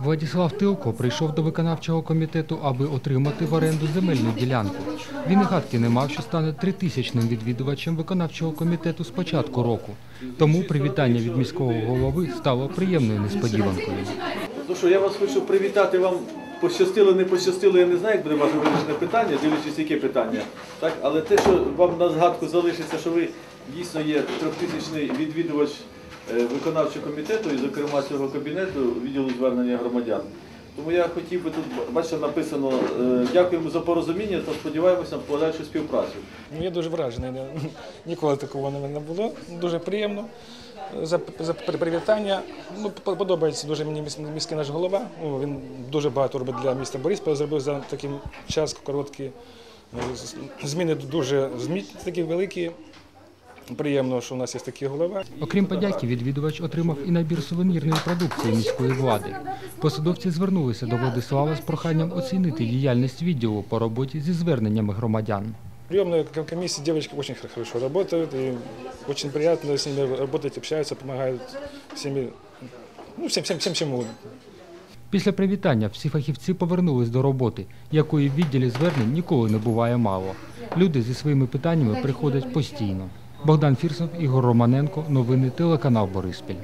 Владислав Тилко прийшов до виконавчого комітету, аби отримати в оренду земельну ділянку. Він і гадки не мав, що стане тритисячним відвідувачем виконавчого комітету з початку року. Тому привітання від міського голови стало приємною несподіванкою. Ну що, я вас хочу привітати вам. Пощастило, не пощастило, я не знаю, як буде ваше вирішене питання, дивлячись, яке питання. Так? Але те, що вам на згадку залишиться, що ви дійсно є трьохтисячний відвідувач виконавчого комітету і, зокрема, цього кабінету відділу звернення громадян. Тому я хотів би тут, бачите, написано, е, дякуємо за порозуміння та сподіваємося на подальшу співпрацю. Ну, я дуже вражений. Ніколи такого не було. Дуже приємно. За, за привітання. Ну, по- подобається дуже мені міський наш голова. Ну, він дуже багато робить для міста Борисполя. Зробив за такий час короткий. Ну, Зміни дуже такі великі. Приємно, що у нас є такий голова. Окрім подяки, відвідувач отримав і набір сувенірної продукції міської влади. Посадовці звернулися до Владислава з проханням оцінити діяльність відділу по роботі зі зверненнями громадян. Приемная к- комиссия девочки очень хорошо работают, и очень приятно с ними работать, общаются, помогают всеми, ну, всем, всем, всем, чем. Після привітання всі фахівці повернулись до роботи, якої в відділі звернень ніколи не буває мало. Люди зі своїми питаннями приходять постійно. Богдан Фірсов, Ігор Романенко. Новини телеканал Бориспіль.